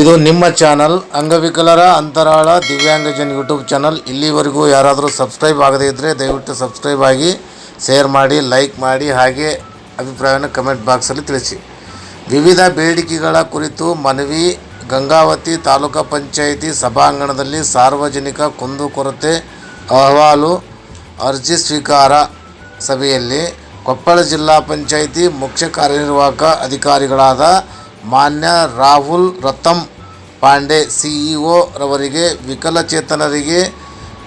ಇದು ನಿಮ್ಮ ಚಾನಲ್. ಅಂಗವಿಕಲರ ಅಂತರಾಳ ದಿವ್ಯಾಂಗಜನ್ ಯೂಟ್ಯೂಬ್ ಚಾನಲ್. ಇಲ್ಲಿವರೆಗೂ ಯಾರಾದರೂ ಸಬ್ಸ್ಕ್ರೈಬ್ ಆಗದೇ ಇದ್ದರೆ ದಯವಿಟ್ಟು ಸಬ್ಸ್ಕ್ರೈಬ್ ಆಗಿ, ಶೇರ್ ಮಾಡಿ, ಲೈಕ್ ಮಾಡಿ, ಹಾಗೆ ಅಭಿಪ್ರಾಯವನ್ನು ಕಮೆಂಟ್ ಬಾಕ್ಸಲ್ಲಿ ತಿಳಿಸಿ. ವಿವಿಧ ಬೇಡಿಕೆಗಳ ಕುರಿತು ಮನವಿ, ಗಂಗಾವತಿ ತಾಲೂಕಾ ಪಂಚಾಯಿತಿ ಸಭಾಂಗಣದಲ್ಲಿ ಸಾರ್ವಜನಿಕ ಕುಂದುಕೊರತೆ ಅಹವಾಲು ಅರ್ಜಿ ಸ್ವೀಕಾರ ಸಭೆಯಲ್ಲಿ ಕೊಪ್ಪಳ ಜಿಲ್ಲಾ ಪಂಚಾಯಿತಿ ಮುಖ್ಯ ಕಾರ್ಯನಿರ್ವಾಹಕ ಅಧಿಕಾರಿಗಳಾದ ಮಾನ್ಯ ರಾಹುಲ್ ರತಮ್ ಪಾಂಡೆ ಸಿಇಒ ರವರಿಗೆ ವಿಕಲಚೇತನರಿಗೆ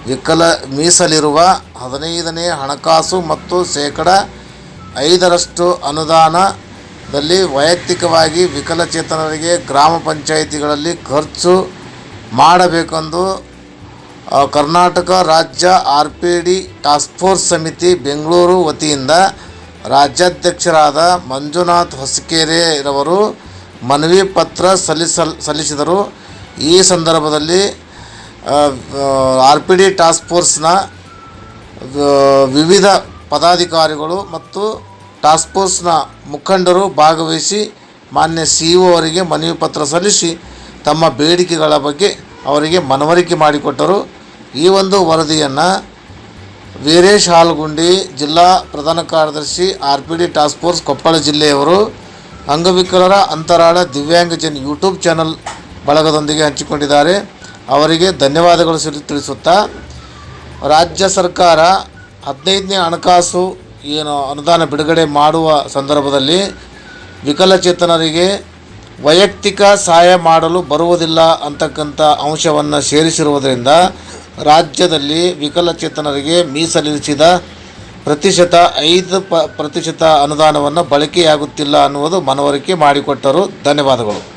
ವಿಕಲ ಮೀಸಲಿರುವ ಹದಿನೈದನೇ ಹಣಕಾಸು ಮತ್ತು ಶೇಕಡ ಐದರಷ್ಟು ಅನುದಾನದಲ್ಲಿ ವೈಯಕ್ತಿಕವಾಗಿ ವಿಕಲಚೇತನರಿಗೆ ಗ್ರಾಮ ಪಂಚಾಯಿತಿಗಳಲ್ಲಿ ಖರ್ಚು ಮಾಡಬೇಕೆಂದು ಕರ್ನಾಟಕ ರಾಜ್ಯ R P D task force ಸಮಿತಿ ಬೆಂಗಳೂರು ವತಿಯಿಂದ ರಾಜ್ಯಾಧ್ಯಕ್ಷರಾದ ಮಂಜುನಾಥ್ ಹೊಸಕೆರೆರವರು ಮನವಿ ಪತ್ರ ಸಲ್ಲಿಸಲ್, ಸಲ್ಲಿಸಿದರು. ಈ ಸಂದರ್ಭದಲ್ಲಿ ಆರ್ ಪಿ ಡಿ ಟಾಸ್ಕ್ ಫೋರ್ಸ್ನ ವಿವಿಧ ಪದಾಧಿಕಾರಿಗಳು ಮತ್ತು ಟಾಸ್ಕ್ ಫೋರ್ಸ್ನ ಮುಖಂಡರು ಭಾಗವಹಿಸಿ, ಮಾನ್ಯ ಸಿ ಇ ಅವರಿಗೆ ಮನವಿ ಪತ್ರ ಸಲ್ಲಿಸಿ, ತಮ್ಮ ಬೇಡಿಕೆಗಳ ಬಗ್ಗೆ ಅವರಿಗೆ ಮನವರಿಕೆ ಮಾಡಿಕೊಟ್ಟರು. ಈ ಒಂದು ವರದಿಯನ್ನು ವೀರೇಶ್ ಹಾಲ್ಗುಂಡಿ ಜಿಲ್ಲಾ ಪ್ರಧಾನ ಕಾರ್ಯದರ್ಶಿ R P D task force Koppal ಜಿಲ್ಲೆಯವರು ಅಂಗವಿಕಲರ ಅಂತರಾಳ ದಿವ್ಯಾಂಗಜನ್ ಯೂಟ್ಯೂಬ್ ಚಾನಲ್ ಬಳಗದೊಂದಿಗೆ ಹಂಚಿಕೊಂಡಿದ್ದಾರೆ. ಅವರಿಗೆ ಧನ್ಯವಾದಗಳು ತಿಳಿಸುತ್ತಾ, ರಾಜ್ಯ ಸರ್ಕಾರ ಹದಿನೈದನೇ ಹಣಕಾಸು ಏನು ಅನುದಾನ ಬಿಡುಗಡೆ ಮಾಡುವ ಸಂದರ್ಭದಲ್ಲಿ ವಿಕಲಚೇತನರಿಗೆ ವೈಯಕ್ತಿಕ ಸಹಾಯ ಮಾಡಲು ಬರುವುದಿಲ್ಲ ಅಂತಕ್ಕಂಥ ಅಂಶವನ್ನು ಸೇರಿಸಿರುವುದರಿಂದ ರಾಜ್ಯದಲ್ಲಿ ವಿಕಲಚೇತನರಿಗೆ ಮೀಸಲಿರಿಸಿದ ಪ್ರತಿಶತ ಐದು ಪ ಪ್ರತಿಶತ ಅನುದಾನವನ್ನು ಬಳಕೆಯಾಗುತ್ತಿಲ್ಲ ಅನ್ನುವುದು ಮನವರಿಕೆ ಮಾಡಿಕೊಟ್ಟರು. ಧನ್ಯವಾದಗಳು.